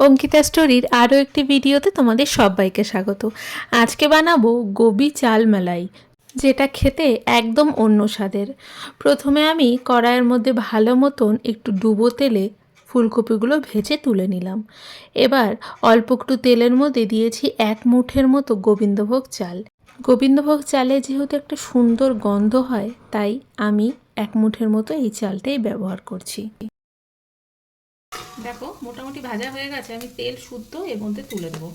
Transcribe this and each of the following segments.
অঙ্কিতা স্টোরির আরও একটি ভিডিওতে তোমাদের সবাইকে স্বাগত। আজকে বানাবো গোবি চাল মালাই, যেটা খেতে একদম অন্য স্বাদের। প্রথমে আমি কড়াইয়ের মধ্যে ভালো মতন একটু ডুবো তেলে ফুলকপিগুলো ভেজে তুলে নিলাম। এবার অল্প একটু তেলের মধ্যে দিয়েছি এক মুঠের মতো গোবিন্দভোগ চাল। গোবিন্দভোগ চালে যেহেতু একটা সুন্দর গন্ধ হয়, তাই আমি এক মুঠের মতো এই চালটাই ব্যবহার করছি। দেখো, মোটামুটি ভাজা হয়ে গেছে। আমি তেল শুদ্ধ এর মধ্যে তুলে দেবো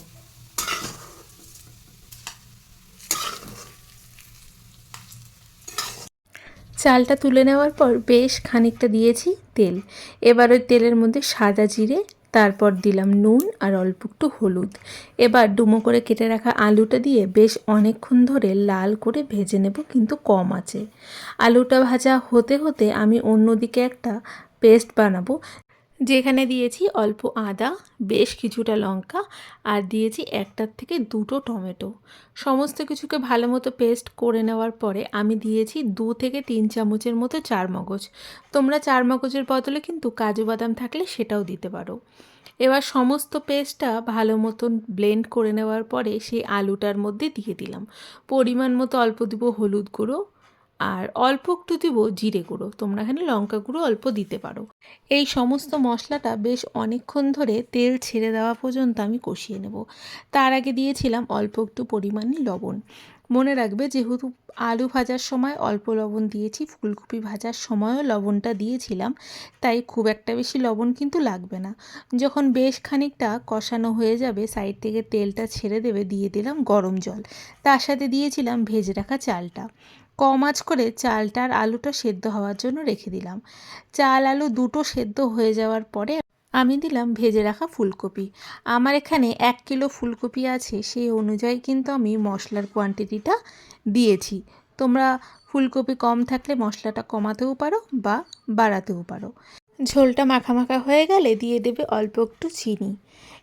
চালটা তুলে নেওয়ার পর বেশ খানিকটা দিয়েছি তেল। এবার ওই তেলের মধ্যে সাদা জিরে, তারপর দিলাম নুন আর অল্প একটু হলুদ। এবার ডুমো করে কেটে রাখা আলুটা দিয়ে বেশ অনেকক্ষণ ধরে লাল করে ভেজে নেব, কিন্তু কম আছে। আলুটা ভাজা হতে হতে আমি অন্যদিকে একটা পেস্ট বানাবো। যেখানে দিয়েছি অল্প আদা, বেশ কিছুটা লঙ্কা আর দিয়েছি একটার থেকে দুটো টমেটো। সমস্ত কিছুকে ভালো মতো পেস্ট করে নেওয়ার পরে আমি দিয়েছি দু থেকে তিন চামচের মতো চার মগজ তোমরা চার মগজের বদলে কিন্তু কাজু বাদাম থাকলে সেটাও দিতে পারো। এবার সমস্ত পেস্টটা ভালো মতন ব্লেন্ড করে নেওয়ার পরে সেই আলুটার মধ্যে দিয়ে দিলাম। পরিমাণ মতো অল্প দিব হলুদ গুঁড়ো আর অল্প একটু দিব জিরে গুঁড়ো। তোমরা এখানে লঙ্কা গুঁড়ো অল্প দিতে পারো। এই সমস্ত মশলাটা বেশ অনেকক্ষণ ধরে তেল ছেড়ে দেওয়া পর্যন্ত আমি কষিয়ে নেব। তার আগে দিয়েছিলাম অল্প একটু পরিমাণে লবণ। মনে রাখবে যেহেতু আলু ভাজার সময় অল্প লবণ দিয়েছি, ফুলকপি ভাজার সময়ও লবণটা দিয়েছিলাম, তাই খুব একটা বেশি লবণ কিন্তু লাগবে না। যখন বেশ খানিকটা কষানো হয়ে যাবে, সাইড থেকে তেলটা ছেড়ে দেবে, দিয়ে দিলাম গরম জল। তার সাথে দিয়েছিলাম ভেজে রাখা চালটা। কম আঁচ করে চালটা আর আলুটা সেদ্ধ হওয়ার জন্য রেখে দিলাম। চাল আলু দুটো সেদ্ধ হয়ে যাওয়ার পরে আমি দিলাম ভেজে রাখা ফুলকপি। আমার এখানে এক কিলো ফুলকপি আছে, সেই অনুযায়ী কিন্তু আমি মশলার কোয়ান্টিটিটা দিয়েছি। তোমরা ফুলকপি কম থাকলে মশলাটা কমাতেও পারো বা বাড়াতেও পারো। ঝোলটা মাখা মাখা হয়ে গেলে দিয়ে দেবে অল্প একটু চিনি।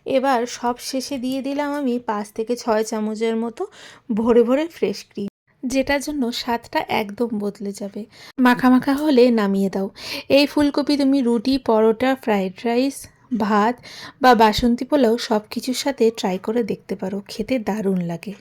এবার সব শেষে দিয়ে দিলাম আমি পাঁচ থেকে ছয় চামচের মতো ভরে ভরে ফ্রেশ ক্রিম যেটার জন্য স্বাদটা একদম বদলে যাবে। মাখা মাখা হলে নামিয়ে দাও। এই ফুলকপি তুমি রুটি, পরোটা, ফ্রাইড রাইস, ভাত বা বাসন্তী পোলাও সব কিছুর সাথে ট্রাই করে দেখতে পারো। খেতে দারুণ লাগে।